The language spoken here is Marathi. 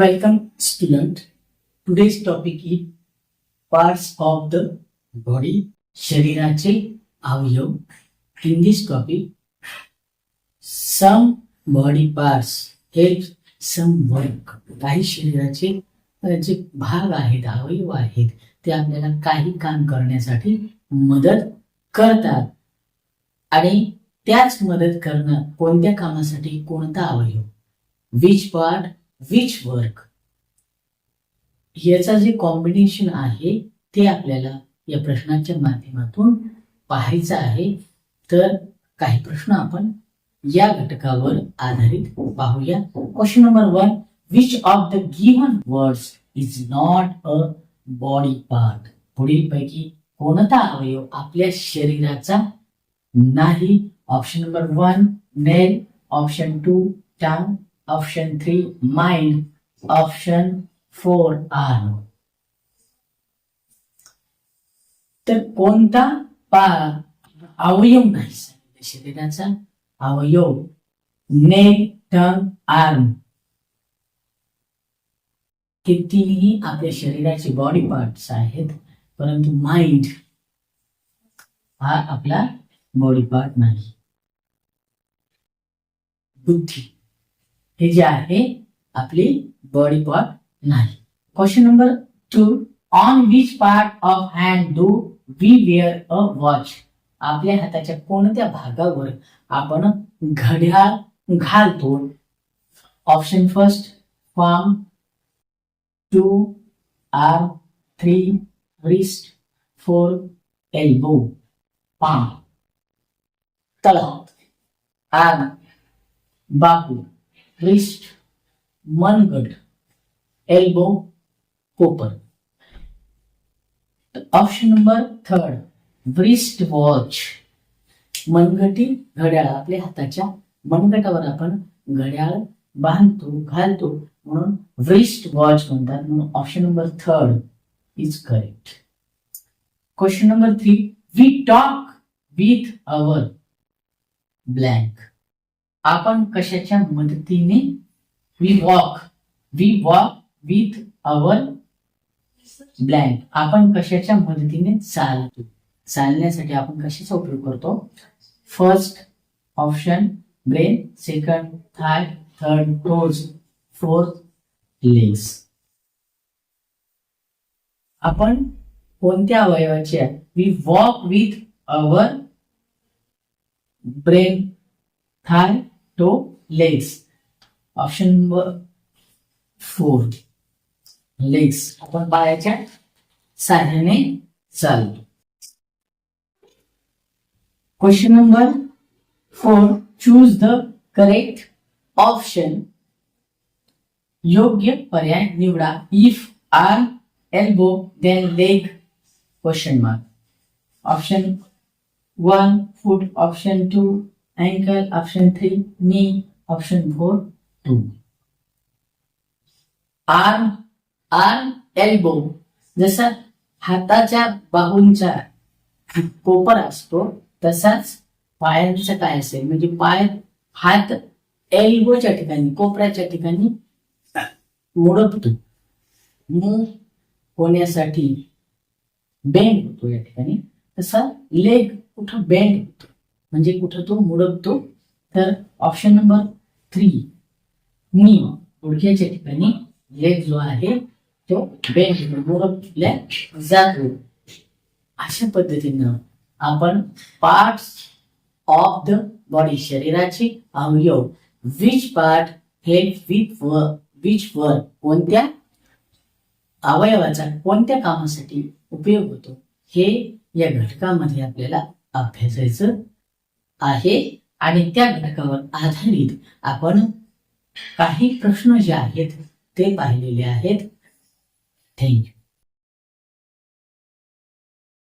Welcome, student. Today's topic is parts of the body, शरीराचे अवयव. In this topic, some body parts help some work. काही शरीराचे जे भाग आहेत, अवयव आहेत, ते आपल्याला काही काम करण्यासाठी मदत करतात. आणि त्याच मदत करणं कोणत्या कामासाठी कोणता अवयव विच पार्ट विच वर्क याचा जे कॉम्बिनेशन आहे ते आपल्याला या प्रश्नाच्या माध्यमातून पाहायचं आहे. तर काही प्रश्न आपण या घटकावर आधारित पाहूया. Question number one which of the given words is not a body part पुढील पैकी कोणता अवयव आपल्या शरीराचा नाही? Option number one nail option two tongue option three mind option four arm तर कोणता पा अवयव नाही शरीराचा अवयव. Neck tongue arm. हे आपल्या शरीराचे बॉडी पार्ट्स आहेत परंतु माइंड हा आपला बॉडी पार्ट नाही. बुद्धी. हे जे आहे आपली बॉडी पार्ट नाही. Question number two on which part of hand do we wear a watch आपल्या हाताच्या कोणत्या भागावर आपण घड्याळ घालतो? Option first form two or three wrist four elbow palm तळ आर बापू. रिस्ट मनगट एल्बो कोपर. Option number third wrist watch मनगटी घड्याळ आपल्या हाताच्या मनगटावर आपण घड्याळ बांधतो घालतो म्हणून व्रिस्ट वॉच म्हणतात. म्हणून option number third is correct question number three we talk with our blank आपण कशाच्या मदतीने? We walk we walk with our blank आपण कशाच्या मदतीने चालतो? चालण्यासाठी आपण कशाचा उपयोग करतो? First option brain second thigh third toes fourth legs आपण कोणत्या अवयवाचे we walk with our brain thigh toe legs option number four legs आपण पायाच्या साह्याने चालतो. Question number four choose the correct option योग्य पर्याय निवडा. If arm elbow then leg question mark option one foot option two ankle option three knee, option four two arm arm elbow जसा हाताच्या बाहूंचा कोपर असतो तसाच पायांचा काय असेल? म्हणजे पाय हात एल्बोच्या ठिकाणी कोपऱ्याच्या ठिकाणी मोडपतो मूव होण्यासाठी बेंड होतो या ठिकाणी. तसा लेग कुठं बेंड होतो? म्हणजे कुठं तो मुडपतो. तर ऑप्शन नंबर थ्री नी गुडघ्याच्या ठिकाणी लेग जो आहे तो बेंड मुडपल्या जातो. अशा पद्धतीनं आपण पार्ट्स ऑफ द बॉडी शरीराचे अवयव विच पार्ट हे विथ विच वर कोणत्या अवयवाचा कोणत्या कामासाठी उपयोग होतो हे या घटकामध्ये आपल्याला अभ्यासायचं आहे आणि त्या घटकावर आधारित आपण काही प्रश्न जे आहेत ते पाहिलेले आहेत. थँक्यू